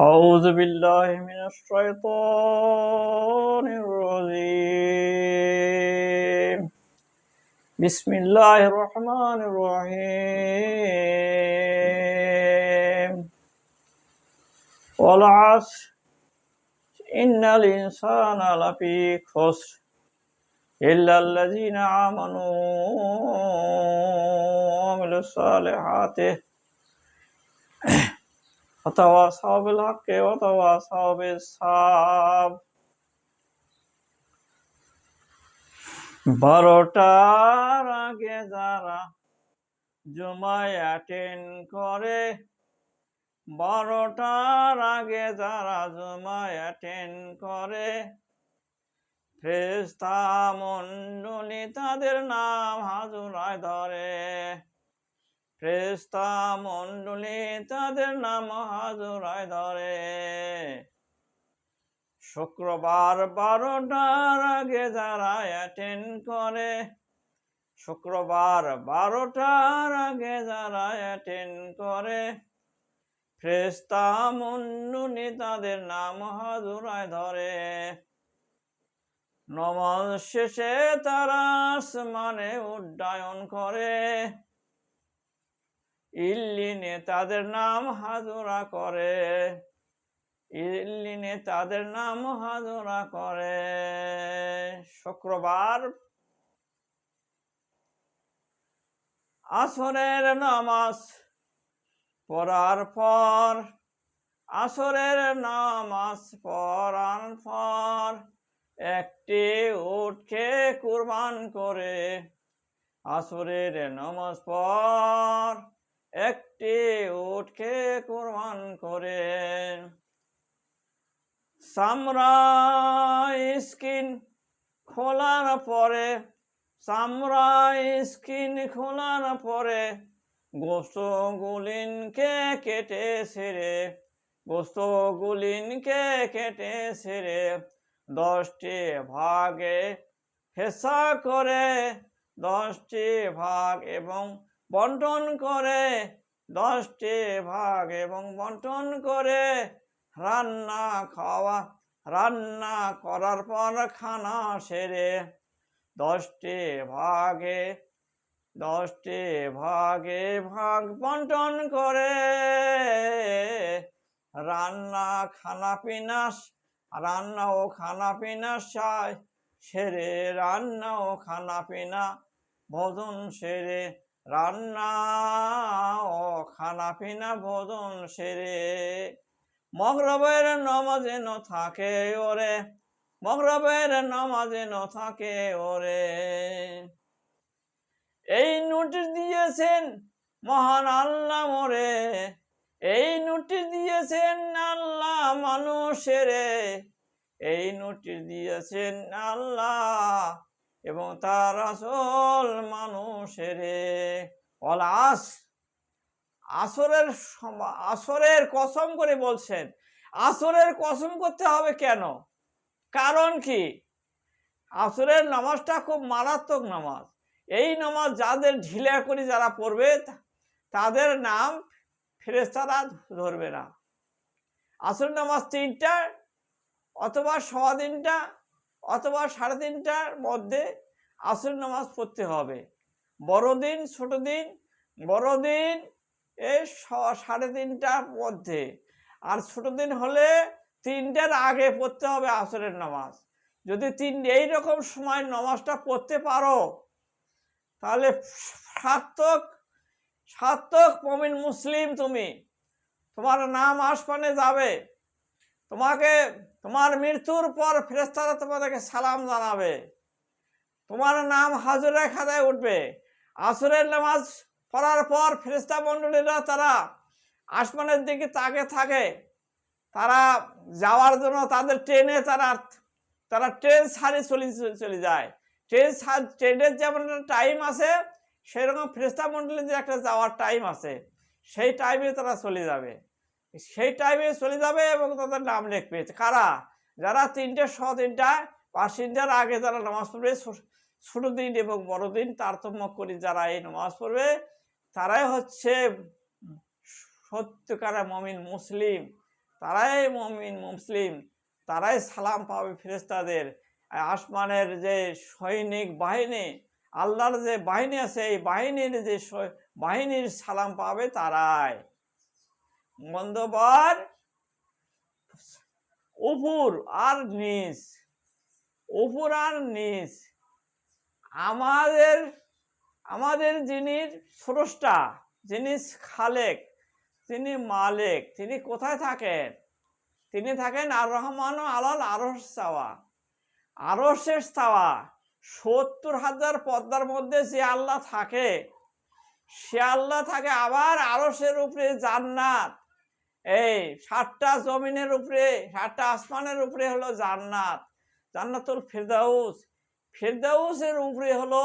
أعوذ بالله من الشيطان الرجيم. بسم الله الرحمن الرحيم. والعصر. إن الإنسان لفي خسر إلا الذين آمنوا وعملوا الصالحات. অথবা সাহাবেল হককে অথবা সাহাবে সাব বারোটার আগে যারা জমায় অ্যাটেন্ড করে, বারোটার আগে যারা জমায় অ্যাটেন্ড করে ফেস্তা মন্ডলী তাদের নাম হাজুরায় ধরে। ফ্রেস্তা মণ্ডলী তাদের নাম হাজুরায় ধরে। শুক্রবার বারোটার আগে যারা অ্যাটেন্ড করে, শুক্রবার বারোটার আগে যারা অ্যাটেন্ড করে ফ্রেস্তা মণ্ডলী তাদের নাম হাজুরায় ধরে। নমাজ শেষে তারা আসমানে উড্ডয়ন করে। ইল্লিনে তাদের নাম হাজুরা করে। ইল্লিনে তাদের নাম হাজুরা করে। শুক্রবার আসরের নামাজ পড়ার পর, আসরের নামাজ পড়ার পর একটি উঠকে কুরবান করে আসরের নামাজ পর একটি উঠকে কোরবান করে। সামরা স্কিন খোলার পরে, সামরা স্কিন খোলার পরে গোস্ত গুলিনকে কেটে সেরে গোস্ত গুলিনকে কেটে সেরে দশটি ভাগে হেসা করে, দশটি ভাগ এবং বন্টন করে দশটি ভাগ এবং বন্টন করে রান্না খাওয়া, রান্না করার পর খানা সেরে দশটি ভাগে দশটি ভাগে ভাগ বন্টন করে রান্না খানা পিনাস রান্না ও খানা পিনা সায় সেরে রান্না ও খানা পিনা, ভোজন সেরে রান্না ও খানা পিনা ভোজন সেরে। মগরবের নামাজে ন থাকে ওরে, মগরবের নামাজে ন থাকে ওরে। এই নোটিশ দিয়েছেন মহান আল্লাহ মোরে, এই নোটিশ দিয়েছেন আল্লাহ মানুষেরে, এই নোটিশ দিয়েছেন আল্লাহ এবং তার আসল মানুষেরে অলাস আসরের সম- আসরের কসম করে বলছেন, আসরের কসম করতে হবে কেন? কারণ কি? আসরের নামাজটা খুব মারাত্মক নামাজ। এই নামাজ যাদের ঢিলা করে যারা পড়বে, তাদের নাম ফেরেস্তারা ধরবে না। আসর নামাজ তিনটা, অথবা সওয়া তিনটা অথবা সাড়ে তিনটার মধ্যে আসর নামাজ পড়তে হবে। বড়দিন ছোট দিন বড়দিন স- সাড়ে তিনটার মধ্যে। আর ছোট দিন হলে তিনটার আগে পড়তে হবে আসরের নামাজ। যদি তিন এই রকম সময় নামাজটা পড়তে পারো, তাহলে সার্থক সার্থক মমিন মুসলিম তুমি। তোমার নাম আসমানে যাবে। তোমাকে, তোমার মৃত্যুর পর ফেরেস্তারা তোমাদেরকে সালাম জানাবে। তোমার নাম হাজুরের খাতায় উঠবে। আসরের নামাজ পড়ার পর ফেরেস্তা মণ্ডলীরা তারা আসমানের দিকে তাকে থাকে। তারা যাওয়ার জন্য তাদের ট্রেনে তারা তারা ট্রেন ছাড়ে চলে চলে যায়। ট্রেন ট্রেনের যেমন টাইম আছে, সেরকম ফেরেস্তা মণ্ডলীদের একটা যাওয়ার টাইম আছে। সেই টাইমে তারা চলে যাবে। সেই টাইমে চলে যাবে এবং তাদের নাম লিখবে। কারা? যারা তিনটে ছ তিনটা পাঁচ আগে যারা নামাজ পড়বে, ছোট দিন এবং বড় দিন, তারতম্য করে যারা এই নামাজ পড়বে, তারাই হচ্ছে সত্যকার মমিন মুসলিম। তারাই মমিন মুসলিম। তারাই সালাম পাবে ফেরেস্তাদের আসমানের যে সৈনিক বাহিনী, আল্লাহর যে বাহিনী আছে, এই বাহিনীর যে সৈ- বাহিনীর সালাম পাবে তারাই। মন্দবার উপর আর নিচ উপর আর নিচ। আমাদের আমাদের যিনি স্রষ্টা, যিনি খালেক তিনি মালিক, তিনি কোথায় থাকেন? তিনি থাকেন আর রহমান আলাল আরস চাওয়া আরসের চাওয়া সত্তর হাজার পদ্মার মধ্যে যে আল্লাহ থাকে, সে আল্লাহ থাকে আবার আরসের উপরে জান্নাত। এই সাতটা জমিনের উপরে, সাতটা আসমানের উপরে হলো জান্নাত। জান্নাতুল ফেরদাউস। ফেরদাউসের উপরে হলো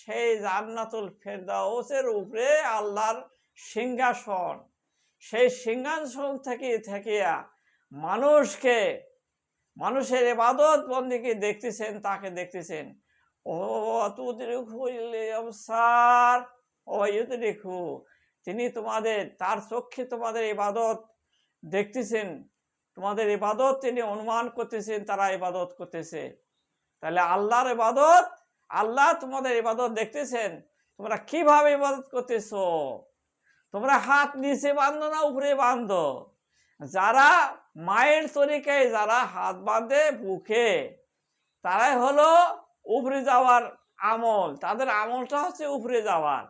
সেই জান্নাতুল ফেরদাউসের উপরে আল্লাহর সিংহাসন। সেই সিংহাসন থেকে থেকে মানুষকে, মানুষের এবাদত বন্দীকে দেখতেছেন, তাকে দেখতেছেন। ও তুদরিকুল আবসার, ও ইউদরিকু তিনি তোমাদের, তার চক্ষে তোমাদের ইবাদত দেখতেছেন। তোমাদের ইবাদত তিনি অনুমান করতেছেন, তারা ইবাদত করতেছে। তাহলে আল্লাহর ইবাদত, আল্লাহ তোমাদের ইবাদত দেখতেছেন, তোমরা কীভাবে ইবাদত করতেছো? তোমরা হাত নিচে বাঁধো না, উপরে বাঁধো? যারা মায়ের তরিকায় যারা হাত বাঁধে বুকে, তারাই হলো উপরে যাওয়ার আমল। তাদের আমলটা হচ্ছে উপরে যাওয়ার।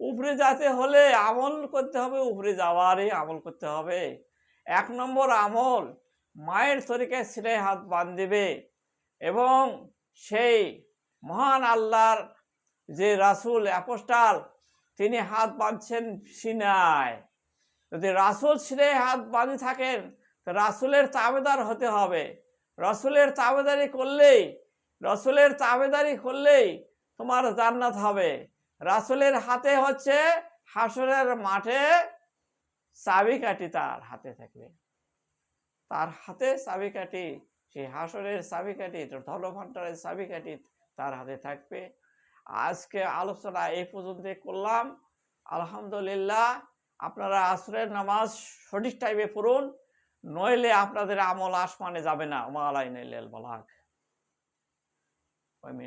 উপরে যেতে হলে আমল করতে হবে, উপরে যাওয়ারই আমল করতে হবে। এক নম্বর আমল, মায়ের তরিকায় ছেলে হাত বাঁধবে এবং সেই মহান আল্লাহর যে রাসুল, অ্যাপোস্টাল, তিনি হাত বাঁধছেন সিনায়। যদি রাসুল ছিঁড়ে হাত বাঁধে থাকেন, তো রাসুলের তাবেদার হতে হবে। রসুলের তাবেদারি করলেই, রসুলের তাবেদারি করলেই তোমার জান্নাত হবে। রাসুলের হাতে হচ্ছে হাসরের মাঠে চাবিকাঠি তার হাতে থাকবে। তার হাতে চাবিকাঠি সেই হাসরের চাবিকাঠি ধনভাণ্ডারের চাবিকাঠি তার হাতে থাকবে। আজকে আলোচনা এই পর্যন্ত করলাম। আলহামদুলিল্লাহ, আপনারা আসরের নামাজ সঠিক টাইমে পড়ুন, নইলে আপনাদের আমল আসমানে যাবে না। মালাই নাইলেল বালাক।